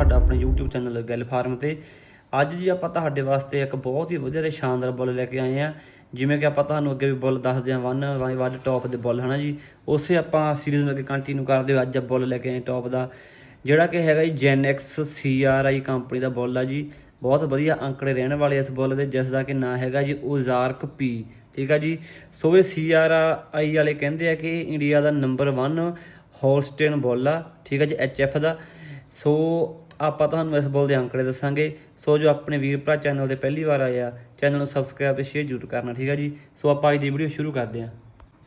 ਤੁਹਾਡਾ ਆਪਣੇ YouTube channel ਗੱਲ ਫਾਰਮ ਤੇ। ਅੱਜ ਜੀ ਆਪਾਂ ਤੁਹਾਡੇ ਵਾਸਤੇ ਇੱਕ ਬਹੁਤ ਹੀ ਵਧੀਆ ਤੇ ਸ਼ਾਨਦਾਰ ਬੁੱਲ ਲੈ ਕੇ ਆਏ ਆ ਜਿਵੇਂ ਕਿ ਆਪਾਂ ਤੁਹਾਨੂੰ ਅੱਗੇ ਵੀ ਬੁੱਲ ਦੱਸਦੇ ਆ ਵਨ ਬਾਈ ਵੱਧ ਟੌਪ ਦੇ ਬੁੱਲ, ਹਨਾ ਜੀ? ਉਸੇ ਆਪਾਂ ਸੀਰੀਜ਼ ਨੂੰ ਅੱਗੇ ਕੰਟੀਨਿਊ ਕਰਦੇ ਹਾਂ ਅੱਜ ਆਪਾਂ ਬੁੱਲ ਲੈ ਕੇ ਆਏ ਟੌਪ ਦਾ। ਜਿਹੜਾ ਕਿ ਹੈਗਾ ਜੀ ਜੈਨਐਕਸ CRI ਕੰਪਨੀ ਦਾ ਬੁੱਲ ਆ ਜੀ। ਬਹੁਤ ਵਧੀਆ ਅੰਕੜੇ ਰਹਿਣ ਵਾਲੇ ਇਸ ਬੁੱਲ ਦੇ, ਜਿਸ ਦਾ ਕਿ ਨਾਂ ਹੈਗਾ ਜੀ ਓਜ਼ਾਰਕ ਪੀ ਠੀਕ ਆ ਜੀ? ਸੋ ਇਹ CRI ਵਾਲੇ ਕਹਿੰਦੇ ਆ ਕਿ ਇੰਡੀਆ ਦਾ ਨੰਬਰ 1 ਹੋਲਸਟੇਨ ਬੁੱਲ ਆ, ਠੀਕ ਆ ਜੀ ਐਚਐਫ ਦਾ। ਸੋ ਆਪਾਂ ਤੁਹਾਨੂੰ ਇਸ ਬੋਲ ਦੇ ਅੰਕੜੇ ਦੱਸਾਂਗੇ। ਸੋ ਜੋ ਆਪਣੇ ਵੀਰ ਭਰਾ ਚੈਨਲ ਤੇ ਪਹਿਲੀ ਵਾਰ ਆਏ ਆ, ਚੈਨਲ ਨੂੰ ਸਬਸਕ੍ਰਾਈਬ ਤੇ ਸ਼ੇਅਰ ਜ਼ਰੂਰ ਕਰਨਾ, ਠੀਕ ਆ ਜੀ? ਸੋ ਆਪਾਂ ਅੱਜ ਦੀ ਵੀਡੀਓ ਸ਼ੁਰੂ ਕਰਦੇ ਹਾਂ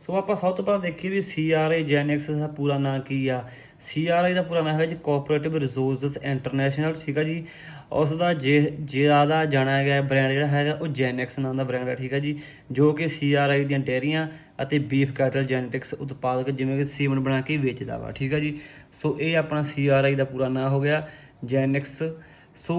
ਸੋ ਆਪਾਂ ਸਭ ਤੋਂ ਪਹਿਲਾਂ ਦੇਖੀਏ ਵੀ CRI ਜੈਨੈਕਸ ਦਾ ਪੂਰਾ ਨਾਂ ਕੀ ਆ। CRI ਦਾ ਪੂਰਾ ਨਾਮ ਹੈਗਾ ਜੀ ਕੋਆਪਰੇਟਿਵ ਰਿਸੋਰਸਸ ਇੰਟਰਨੈਸ਼ਨਲ ਠੀਕ ਆ ਜੀ? ਉਸ ਦਾ ਜੇ ਜ਼ਿਆਦਾ ਜਾਣਿਆ ਗਿਆ ਬ੍ਰਾਂਡ ਜਿਹੜਾ ਹੈਗਾ, ਉਹ ਜੈਨੈਕਸ ਨਾਮ ਦਾ ਬ੍ਰਾਂਡ ਹੈ ਠੀਕ ਆ ਜੀ? ਜੋ ਕਿ CRI ਦੀਆਂ ਡੇਅਰੀਆਂ ਅਤੇ ਬੀਫ ਕੈਟਲ ਜੈਨੇਟਿਕਸ ਉਤਪਾਦਕ ਜਿਵੇਂ ਕਿ ਸੀਮਨ ਬਣਾ ਕੇ ਵੇਚਦਾ ਵਾ, ਠੀਕ ਆ ਜੀ? ਸੋ ਇਹ ਆਪਣਾ CRI ਦਾ ਪੂਰਾ ਨਾਮ ਹੋ ਗਿਆ। ਜੈਨਿਕਸ ਸੋ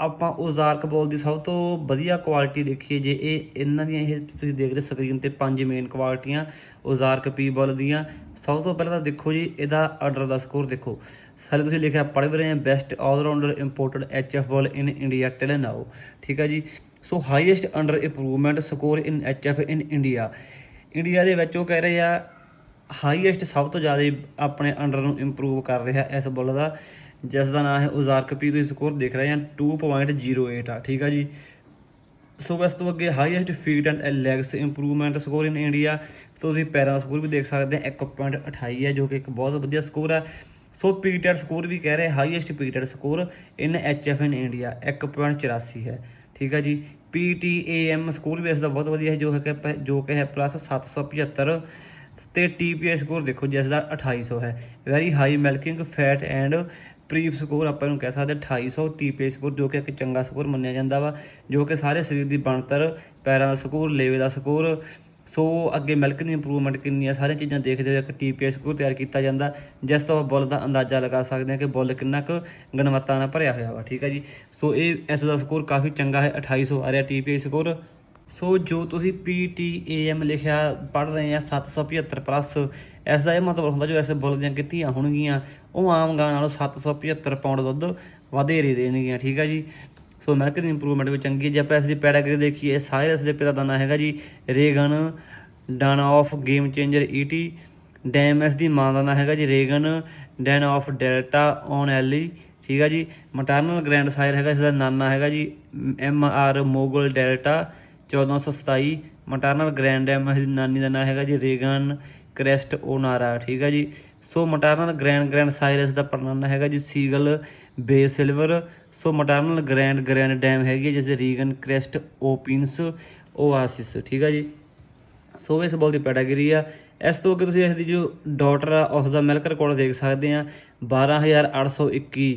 ਆਪਾਂ ਓਜ਼ਾਰਕ ਬੋਲ ਦੀ ਸਭ ਤੋਂ ਵਧੀਆ ਕੁਆਲਿਟੀ ਦੇਖੀਏ, ਜੇ ਇਹ ਇਹਨਾਂ ਦੀਆਂ ਇਹ ਤੁਸੀਂ ਦੇਖ ਰਹੇ ਸਕਰੀਨ ਤੇ ਪੰਜ ਮੇਨ ਕੁਆਲਿਟੀਆਂ ਓਜ਼ਾਰਕ ਪੀ ਬੋਲ ਦੀਆਂ। ਸਭ ਤੋਂ ਪਹਿਲਾਂ ਤਾਂ ਦੇਖੋ ਜੀ, ਇਹਦਾ ਆਰਡਰ ਦਾ ਸਕੋਰ ਦੇਖੋ। ਸਾਰੇ ਤੁਸੀਂ ਲਿਖਿਆ, ਪੜ੍ਹ ਵੀ ਰਹੇ ਆ best all-rounder imported HF bull in India till now ਠੀਕ ਹੈ ਜੀ? So highest udder improvement score in HF in India India ਦੇ ਵਿੱਚ ਉਹ ਕਹਿ ਰਹੇ ਆ ਹਾਈਐਸਟ ਸਭ ਤੋਂ ਜ਼ਿਆਦਾ ਆਪਣੇ ਅੰਡਰ ਨੂੰ ਇੰਪਰੂਵ ਕਰ ਰਿਹਾ ਇਸ ਬੁੱਲ ਦਾ। ਜਿਸ ਦਾ ਨਾਮ ਹੈ ਉਜ਼ਾਰਕ ਪੀ ਤੁਸੀਂ ਸਕੋਰ ਦੇਖ ਰਹੇ ਆ 2.08 ਆ, ਠੀਕ ਆ ਜੀ। ਸੋ ਇਸ ਤੋਂ ਅੱਗੇ highest feet and legs improvement score in India ਤੁਸੀਂ ਪੈਰਾਂ ਦਾ ਸਕੋਰ ਵੀ ਦੇਖ ਸਕਦੇ ਆ 1.28 ਹੈ, ਜੋ ਕਿ ਇੱਕ ਬਹੁਤ ਵਧੀਆ ਸਕੋਰ ਹੈ ਸੋ ਪੀਟੈਟ ਸਕੋਰ ਵੀ ਕਹਿ ਰਹੇ highest PTAT score in HF in India 1.84 ਹੈ, ਠੀਕ ਹੈ ਜੀ। ਪੀਟੀਏਐਮ ਸਕੋਰ ਵੀ ਇਸ ਦਾ ਬਹੁਤ ਵਧੀਆ ਹੈ, ਜੋ ਹੈ ਕਿ ਪ- ਜੋ ਕਿ ਹੈ ਪਲੱਸ 775 ਤੇ ਟੀਪੀਆਈ ਸਕੋਰ ਦੇਖੋ, ਜਿਸ ਦਾ 2800 ਹੈ। Very high milking fat and ਪ੍ਰੀਫ score ਆਪਾਂ ਨੂੰ ਕਹਿ ਸਕਦੇ ਹਾਂ 2800 ਟੀਪੀਆਈ ਸਕੋਰ, ਜੋ ਕਿ ਇੱਕ ਚੰਗਾ ਸਕੋਰ ਮੰਨਿਆ ਜਾਂਦਾ ਵਾ, ਜੋ ਕਿ ਸਾਰੇ ਸਰੀਰ ਦੀ ਬਣਤਰ, ਪੈਰਾਂ ਦਾ ਸਕੋਰ, ਲੇਵੇ ਦਾ ਸਕੋਰ, ਸੋ ਅੱਗੇ ਮਿਲਕ ਦੀ ਇੰਪਰੂਵਮੈਂਟ ਕਿੰਨੀ ਆ, ਸਾਰੀਆਂ ਚੀਜ਼ਾਂ ਦੇਖਦੇ ਹੋਏ ਇੱਕ ਟੀਪੀਆਈ ਸਕੋਰ ਤਿਆਰ ਕੀਤਾ ਜਾਂਦਾ। ਜਿਸ ਤੋਂ ਆਪਾਂ ਬੁੱਲ ਦਾ ਅੰਦਾਜ਼ਾ ਲਗਾ ਸਕਦੇ ਹਾਂ ਕਿ ਬੁੱਲ ਕਿੰਨਾ ਕੁ ਗੁਣਵੱਤਾ ਨਾਲ ਭਰਿਆ ਹੋਇਆ ਵਾ, ਠੀਕ ਹੈ ਜੀ? ਸੋ ਇਹ, ਇਸ ਦਾ ਸਕੋਰ ਕਾਫੀ ਚੰਗਾ ਹੈ 2800 ਆ ਰਿਹਾ ਟੀਪੀਆਈ ਸਕੋਰ। ਸੋ ਜੋ ਤੁਸੀਂ PTAM ਲਿਖਿਆ ਪੜ ਰਹੇ ਆ 775 ਪਲੱਸ ਇਸ ਦਾ ਇਹ ਮਤਲਬ ਹੁੰਦਾ ਜੋ ਐਸੇ ਬੁੱਲ ਦੀਆਂ ਕਿਤੀਆਂ ਹੋਣਗੀਆਂ, ਉਹ ਆਮ ਗਾਂ ਨਾਲੋਂ 775 ਪਾਉਂਡ ਦੁੱਧ ਵਧੇਰੇ ਦੇਣਗੀਆਂ, ਠੀਕ ਆ ਜੀ? ਸੋ ਮਿਲਕ ਦੀ ਇੰਪਰੂਵਮੈਂਟ ਵੀ ਚੰਗੀ ਜੇ ਆਪਾਂ ਇਸ ਦੀ ਪੈਡਾਗਰੀ ਦੇਖੀਏ ਸਾਇਰਸ ਦੇ ਪਿਤਾ ਦਾ ਨਾਂ ਹੈਗਾ ਜੀ Regan, dam of game changer ET ਡੈਮਐਸ ਦੀ ਮਾਂ ਦਾ ਨਾਂ ਹੈਗਾ ਜੀ Regan, dam of Delta on Ellie, ਠੀਕ ਹੈ ਜੀ? ਮਟਰਨਲ ਗ੍ਰੈਂਡ ਸਾਇਰ ਹੈਗਾ ਇਸ ਦਾ ਨਾਨਾ ਹੈਗਾ ਜੀ, M R Mogul Delta 1427 maternal grand M ਦੀ ਨਾਨੀ ਦਾ ਨਾਂ ਹੈਗਾ ਜੀ, ਰੇਗਨ ਕ੍ਰੈਸਟ ਓਨਾਰਾ, ਠੀਕ ਹੈ ਜੀ। So maternal grand grand sires ਦਾ ਪੜਨਾਨਾ ਹੈਗਾ ਜੀ, Seagull Bay Silver. So maternal grand grand dam ਹੈਗੀ ਹੈ, ਜਿਸ ਦੇ ਰੀਗਨ ਕ੍ਰੈਸਟ ਓਪਿਨਸ ਓਆਸਿਸ, ਠੀਕ ਹੈ ਜੀ। ਸੋ ਇਸ ਬੋਲ ਦੀ ਪੈਟਾਗਰੀ ਆ। ਇਸ ਤੋਂ ਅੱਗੇ ਤੁਸੀਂ ਇਸ ਦੀ ਜੋ ਡਾਟਰ ਆਫ ਦਾ ਮਿਲਕ ਰਿਕਾਰਡ ਦੇਖ ਸਕਦੇ ਆ। 12821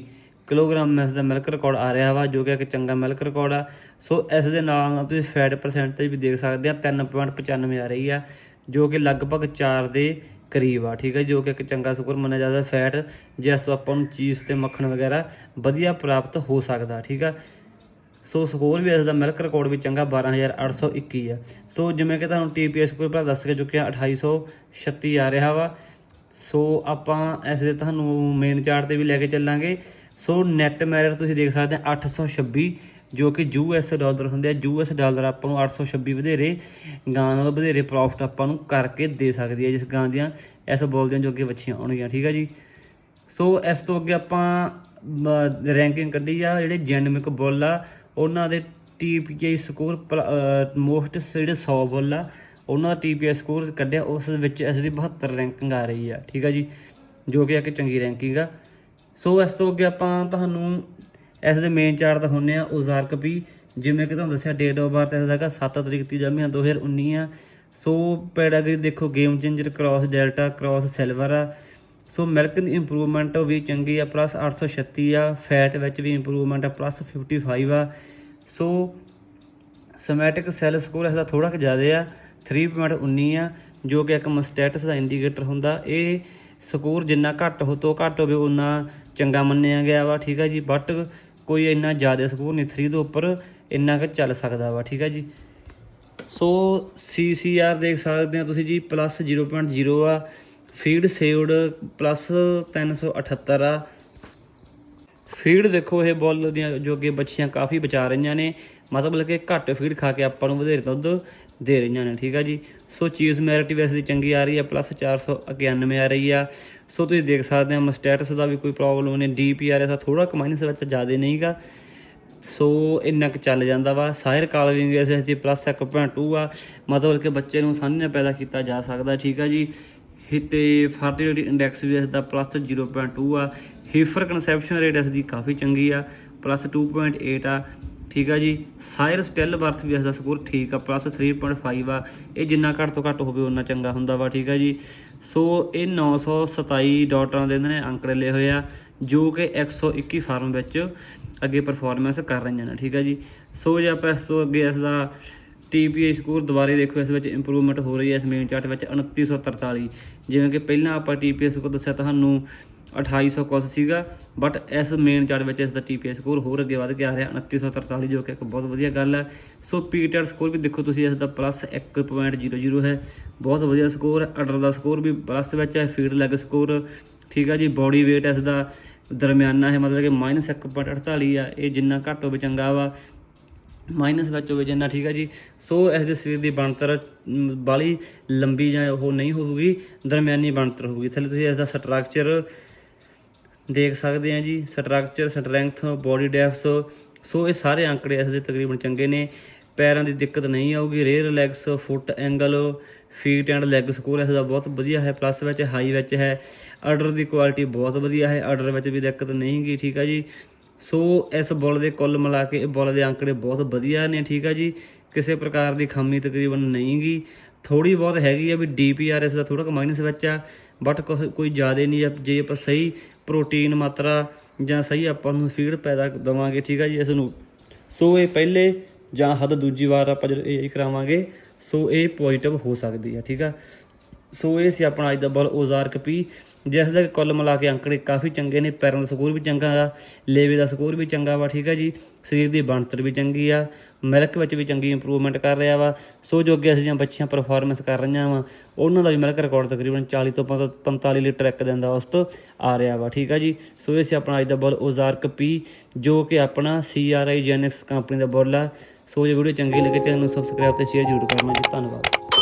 ਕਿਲੋਗ੍ਰਾਮ ਇਸ ਦਾ ਮਿਲਕ ਰਿਕਾਰਡ ਆ ਰਿਹਾ ਵਾ, ਜੋ ਕਿ ਇੱਕ ਚੰਗਾ ਮਿਲਕ ਰਿਕਾਰਡ ਆ। ਸੋ ਇਸ ਦੇ ਨਾਲ ਨਾਲ ਤੁਸੀਂ ਫੈਟ ਪਰਸੈਂਟੇਜ ਵੀ ਦੇਖ ਸਕਦੇ ਆ 3.95 ਆ ਰਹੀ ਆ, ਜੋ ਕਿ ਲਗਭਗ 4 ਦੇ ਕਰੀਬ ਆ, ਠੀਕ ਹੈ ਜੋ ਕਿ ਇੱਕ ਚੰਗਾ ਸਕੋਰ ਮੰਨਿਆ ਜਾਂਦਾ ਫੈਟ ਜਿਸ ਤੋਂ ਆਪਾਂ ਨੂੰ ਚੀਜ਼ ਤੇ ਮੱਖਣ ਵਗੈਰਾ ਵਧੀਆ ਪ੍ਰਾਪਤ ਹੋ ਸਕਦਾ, ਠੀਕ ਆ। ਸੋ ਸਕੋਰ ਵੀ ਇਸ ਦਾ ਮਿਲਕ ਰਿਕਾਰਡ ਵੀ ਚੰਗਾ 12821 ਆ। ਸੋ ਜਿਵੇਂ ਕਿ ਤੁਹਾਨੂੰ ਟੀਪੀਐਸ ਸਕੋਰ ਪਹਿਲਾਂ ਦੱਸ ਕੇ ਚੁੱਕਿਆ 2836 ਆ ਰਿਹਾ ਵਾ। ਸੋ ਆਪਾਂ ਇਸ ਦੇ ਤੁਹਾਨੂੰ ਮੇਨ ਚਾਰਟ ਤੇ ਵੀ ਲੈ ਕੇ ਚੱਲਾਂਗੇ। ਸੋ ਨੈਟ ਮੈਰਿਟ ਤੁਸੀਂ ਦੇਖ ਸਕਦੇ ਆ 826 ਜੋ ਕਿ ਯੂਐਸ ਡਾਲਰ ਹੁੰਦੇ ਆ। ਯੂਐਸ ਡਾਲਰ ਆਪਾਂ ਨੂੰ 826 ਵਧੇਰੇ, ਗਾਂ ਨਾਲੋਂ ਵਧੇਰੇ ਪ੍ਰੋਫਿਟ ਆਪਾਂ ਨੂੰ ਕਰਕੇ ਦੇ ਸਕਦੀ ਹੈ ਜਿਸ ਗਾਂ ਦੀਆਂ ਇਸ ਬੋਲਦਿਆਂ ਜੋ ਅੱਗੇ ਬੱਚੀਆਂ ਆਉਣਗੀਆਂ ਠੀਕ ਆ ਜੀ? ਸੋ ਇਸ ਤੋਂ ਅੱਗੇ ਆਪਾਂ ਰੈਂਕਿੰਗ ਕੱਢੀ ਆ, ਜਿਹੜੇ ਜੈਨਮਿਕ ਬੁੱਲ ਆ, ਉਹਨਾਂ ਦੇ ਟੀਪੀਆਈ ਸਕੋਰ ਮੋਸਟ ਜਿਹੜੇ 100 ਬੁੱਲ ਆ। ਉਹਨਾਂ ਦਾ ਟੀਪੀਆਈ ਸਕੋਰ ਕੱਢਿਆ, ਉਸ ਵਿੱਚ ਇਸ ਦੀ 72 ਰੈਂਕਿੰਗ ਆ ਰਹੀ ਆ, ਠੀਕ ਆ ਜੀ? ਜੋ ਕਿ ਇੱਕ ਚੰਗੀ ਰੈਂਕਿੰਗ ਆ। ਸੋ ਇਸ ਤੋਂ ਅੱਗੇ ਆਪਾਂ ਤੁਹਾਨੂੰ ਇਸ ਦੇ ਮੇਨ ਚਾਰਟ ਦਿਖਾਉਂਦੇ ਆ ਓਜ਼ਾਰਕ ਵੀ, ਜਿਵੇਂ ਕਿ ਤੁਹਾਨੂੰ ਦੱਸਿਆ ਡੇਟ ਆਫ ਬਰਥ ਇਸ ਦਾ ਹੈਗਾ 7 ਤਰੀਕ ਤੀਜਾ ਮਹੀਨਾ 2019 ਆ। ਸੋ ਪੈਡਾਗਰੀ ਦੇਖੋ Game Changer cross Delta cross Silver ਆ। ਸੋ ਮਿਲਕ ਦੀ ਇੰਪਰੂਵਮੈਂਟ ਵੀ ਚੰਗੀ ਆ ਪਲੱਸ 836 ਆ। ਫੈਟ ਵਿੱਚ ਵੀ ਇੰਪਰੂਵਮੈਂਟ ਆ ਪਲੱਸ 55 ਆ। ਸੋ ਸਮੈਟਿਕ ਸੈੱਲ ਸਕੋਰ ਇਸ ਦਾ ਥੋੜਾ ਕੁ ਜ਼ਿਆਦਾ ਆ 3.19 ਆ, ਜੋ ਕਿ ਇੱਕ ਮਸਟੈਟਸ ਦਾ ਇੰਡੀਕੇਟਰ ਹੁੰਦਾ। ਇਹ ਸਕੋਰ ਜਿੰਨਾ ਘੱਟ ਹੋ ਤੋਂ ਘੱਟ ਹੋਵੇ ਉਨਾ ਚੰਗਾ ਮੰਨਿਆ ਗਿਆ ਵਾ, ਠੀਕ ਆ ਜੀ ਬਟ ਕੋਈ ਇੰਨਾ ਜ਼ਿਆਦਾ ਸਕੋਰ ਨਹੀਂ 3 ਦੇ ਉੱਪਰ ਇੰਨਾ ਕੁ ਚੱਲ ਸਕਦਾ ਵਾ, ਠੀਕ ਆ ਜੀ। ਸੋ CCR ਦੇਖ ਸਕਦੇ ਹੋ ਤੁਸੀਂ ਜੀ ਪਲੱਸ 0.0 ਆ ਫੀਡ ਸੇਵਡ ਪਲੱਸ 378 ਆ। ਫੀਡ ਦੇਖੋ ਇਹ ਬੋਲ ਦੀਆਂ ਜੋ ਅੱਗੇ ਬੱਚੀਆਂ ਕਾਫੀ ਬਚਾ ਰਹੀਆਂ ਨੇ, ਮਤਲਬ ਕਿ ਘੱਟ ਫੀਡ ਖਾ ਕੇ ਆਪਾਂ ਨੂੰ ਵਧੇਰੇ ਦੁੱਧ ਦੇ ਰਹੀਆਂ ਨੇ, ਠੀਕ ਆ ਜੀ। ਸੋ ਚੀਜ਼ ਮੈਰਿਟੀ ਵੈਸੇ ਦੀ ਚੰਗੀ ਆ ਰਹੀ ਆ ਪਲੱਸ 491 ਆ ਰਹੀ ਆ। ਸੋ ਤੁਸੀਂ ਦੇਖ ਸਕਦੇ ਹੋ ਮਸਟੈਟਸ ਦਾ ਵੀ ਕੋਈ ਪ੍ਰੋਬਲਮ ਨਹੀਂ ਡੀਪੀਆਰ ਦਾ ਥੋੜਾ ਕਮਾਈਨਸ ਵਿੱਚ ਜ਼ਿਆਦਾ ਨਹੀਂਗਾ ਸੋ ਇੰਨਾ ਕੁ ਚੱਲ ਜਾਂਦਾ ਵਾ। ਸਾਇਰ ਕਾਲਵਿੰਗ ਐਸ ਐਸ ਦੀ ਪਲੱਸ 1.2 ਆ। ਮਤਲਬ ਕਿ ਬੱਚੇ ਨੂੰ ਆਸਾਨੀ ਪੈਦਾ ਕੀਤਾ ਜਾ ਸਕਦਾ, ਠੀਕ ਆ ਜੀ। ਹਿੱਤੇ ਫਰਟੀਲਿਟੀ ਇੰਡੈਕਸ ਵੀ ਇਸ ਦਾ ਪਲੱਸ 0.2 ਆ। ਹੀਫਰ ਕਨਸੈਪਸ਼ਨ ਰੇਟ ਇਸ ਦੀ ਕਾਫੀ ਚੰਗੀ ਆ ਪਲੱਸ 2.8 ਆ। ਠੀਕ ਆ ਜੀ। ਸਾਇਰ ਸਟਿਲ ਬਰਥ ਵੀ ਇਸ ਦਾ ਸਕੋਰ ਠੀਕ ਆ ਪਲੱਸ 3.5 ਆ। ਇਹ ਜਿੰਨਾ ਘੱਟ ਤੋਂ ਘੱਟ ਹੋਵੇ ਉਨਾ ਚੰਗਾ ਹੁੰਦਾ ਵਾ, ਠੀਕ ਆ ਜੀ। ਸੋ ਇਹ 927 ਡਾਟਰਾਂ ਦੇ ਇਹਨਾਂ ਨੇ ਅੰਕੜੇ ਲਏ ਹੋਏ ਆ, ਜੋ ਕਿ 121 ਫਾਰਮ ਵਿੱਚ ਅੱਗੇ ਪਰਫਾਰਮੈਂਸ ਕਰ ਰਹੀਆਂ ਨੇ, ਠੀਕ ਆ ਜੀ। ਸੋ ਜੇ ਆਪਾਂ ਇਸ ਤੋਂ ਅੱਗੇ ਇਸ ਦਾ TPA ਸਕੋਰ ਦੁਬਾਰੇ ਦੇਖੋ, ਇਸ ਵਿੱਚ ਇੰਪਰੂਵਮੈਂਟ ਹੋ ਰਹੀ ਹੈ ਇਸ ਮੇਨ ਚਾਰਟ ਵਿੱਚ 2943 ਜਿਵੇਂ ਕਿ ਪਹਿਲਾਂ ਆਪਾਂ TPA ਸਕੋਰ ਦੱਸਿਆ ਤੁਹਾਨੂੰ 2800 ਕੁਛ ਸੀਗਾ ਬਟ ਇਸ ਮੇਨ ਚਾਰਟ ਵਿੱਚ ਇਸ ਦਾ TPA ਸਕੋਰ ਹੋਰ ਅੱਗੇ ਵਧ ਕੇ ਆ ਰਿਹਾ 2943 ਜੋ ਕਿ ਇੱਕ ਬਹੁਤ ਵਧੀਆ ਗੱਲ ਹੈ। ਸੋ ਪੀਟਰ ਸਕੋਰ ਵੀ ਦੇਖੋ ਤੁਸੀਂ, ਇਸ ਦਾ ਪਲੱਸ 1.00 ਹੈ। ਬਹੁਤ ਵਧੀਆ ਸਕੋਰ ਅਡਰ ਦਾ ਸਕੋਰ ਵੀ ਪਲੱਸ ਵਿੱਚ ਹੈ ਫੀਡ ਲੈਗ ਸਕੋਰ ਠੀਕ ਆ ਜੀ ਬਾਡੀ weight ਇਸ ਦਾ ਦਰਮਿਆਨਾ ਹੈ, ਮਤਲਬ ਕਿ ਮਾਈਨਸ 1.48 ਆ, ਇਹ ਜਿੰਨਾ ਘੱਟ ਹੋਵੇ ਚੰਗਾ ਵਾ। ਮਾਈਨਸ ਵਿੱਚ ਹੋਵੇ ਜਿੰਨਾ, ਠੀਕ ਹੈ ਜੀ। ਸੋ ਇਸ ਦੇ ਸਰੀਰ ਦੀ ਬਣਤਰ ਬਾਲੀ ਲੰਬੀ ਜਾਂ ਉਹ ਨਹੀਂ ਹੋਊਗੀ, ਦਰਮਿਆਨੀ ਬਣਤਰ ਹੋਊਗੀ। ਥੱਲੇ ਤੁਸੀਂ ਇਸ ਦਾ ਸਟਰਕਚਰ ਦੇਖ ਸਕਦੇ ਆ ਜੀ structure strength body depth so ਇਹ ਸਾਰੇ ਅੰਕੜੇ ਇਸ ਦੇ ਤਕਰੀਬਨ ਚੰਗੇ ਨੇ। ਪੈਰਾਂ ਦੀ ਦਿੱਕਤ ਨਹੀਂ ਆਊਗੀ rear legs foot angle feet and leg score ਇਸ ਦਾ ਬਹੁਤ ਵਧੀਆ ਹੈ ਪਲੱਸ ਵਿੱਚ ਹਾਈ ਵਿੱਚ ਹੈ। ਆਰਡਰ ਦੀ ਕੁਆਲਿਟੀ ਬਹੁਤ ਵਧੀਆ ਹੈ ਆਰਡਰ ਵਿੱਚ ਵੀ ਦਿੱਕਤ ਨਹੀਂ ਗੀ, ਠੀਕ ਆ ਜੀ? ਸੋ ਇਸ ਬੁੱਲ ਦੇ ਕੁੱਲ ਮਿਲਾ ਕੇ ਇਹ ਬੁੱਲ ਦੇ ਅੰਕੜੇ ਬਹੁਤ ਵਧੀਆ ਨੇ, ਠੀਕ ਆ ਜੀ? ਕਿਸੇ ਪ੍ਰਕਾਰ ਦੀ ਖਾਮੀ ਤਕਰੀਬਨ ਨਹੀਂ ਗੀ। ਥੋੜੀ ਬਹੁਤ ਹੈਗੀ ਆ ਵੀ ਡੀਪੀਆਰ ਇਸ ਦਾ ਥੋੜਾ ਕੁ ਮਾਈਨਸ ਵਿੱਚ ਆ ਬਟ ਕੋਈ ਜ਼ਿਆਦਾ ਨਹੀਂ ਆ, ਜੇ ਆਪਾਂ ਸਹੀ ਪ੍ਰੋਟੀਨ ਮਾਤਰਾ ਜਾਂ ਸਹੀ ਆਪਾਂ ਨੂੰ ਫੀਡ ਪੈਦਾ ਦਵਾਂਗੇ, ਠੀਕ ਆ ਜੀ, ਇਸ ਨੂੰ। ਸੋ ਇਹ ਪਹਿਲੇ ਜਾਂ ਹੱਦ ਦੂਜੀ ਵਾਰ ਆਪਾਂ ਜਦੋਂ ਇਹ ਕਰਾਵਾਂਗੇ, ਸੋ ਇਹ ਪੋਜ਼ਿਟਿਵ ਹੋ ਸਕਦੀ ਆ, ਠੀਕ ਆ। ਸੋ ਇਹ ਸੀ ਆਪਣਾ ਅੱਜ ਦਾ ਬਲ ਓਜ਼ਾਰਕ ਪੀ ਜਿਸ ਦਾ ਕੁੱਲ ਮਿਲਾ ਕੇ ਅੰਕੜੇ ਕਾਫੀ ਚੰਗੇ ਨੇ, ਪੈਰਾਂ ਦਾ ਸਕੋਰ ਵੀ ਚੰਗਾ ਆ ਲੇਵੇ ਦਾ ਸਕੋਰ ਵੀ ਚੰਗਾ ਵਾ, ਠੀਕ ਆ ਜੀ, ਸਰੀਰ ਦੀ ਬਣਤਰ ਵੀ ਚੰਗੀ ਆ, ਮਿਲਕ ਵਿੱਚ ਵੀ ਚੰਗੀ ਇੰਪਰੂਵਮੈਂਟ ਕਰ ਰਿਹਾ ਵਾ, ਸੋ ਜੋ ਅੱਗੇ ਅਸੀਂ ਜਾਂ ਬੱਚੀਆਂ ਪਰਫਾਰਮੈਂਸ ਕਰ ਰਹੀਆਂ ਵਾ, ਉਹਨਾਂ ਦਾ ਵੀ ਮਿਲਕ ਰਿਕਾਰਡ ਤਕਰੀਬਨ 40 ਤੋਂ 45 ਲੀਟਰ ਇੱਕ ਦਿਨ ਦਾ ਉਸ ਤੋਂ ਆ ਰਿਹਾ ਵਾ, ਠੀਕ ਆ ਜੀ, ਸੋ ਇਹ ਸੀ ਆਪਣਾ ਅੱਜ ਦਾ ਬਲ ਓਜ਼ਾਰਕ ਪੀ ਜੋ ਕਿ ਆਪਣਾ CRI ਜੈਨਿਕਸ ਕੰਪਨੀ ਦਾ ਬੋਲ ਆ, ਸੋ ਜੇ ਵੀਡੀਓ ਚੰਗੀ ਲੱਗੇ ਚੈਨਲ ਨੂੰ ਸਬਸਕ੍ਰਾਈਬ ਤੇ ਸ਼ੇਅਰ ਜ਼ਰੂਰ ਕਰਨਾ ਜੀ, ਧੰਨਵਾਦ।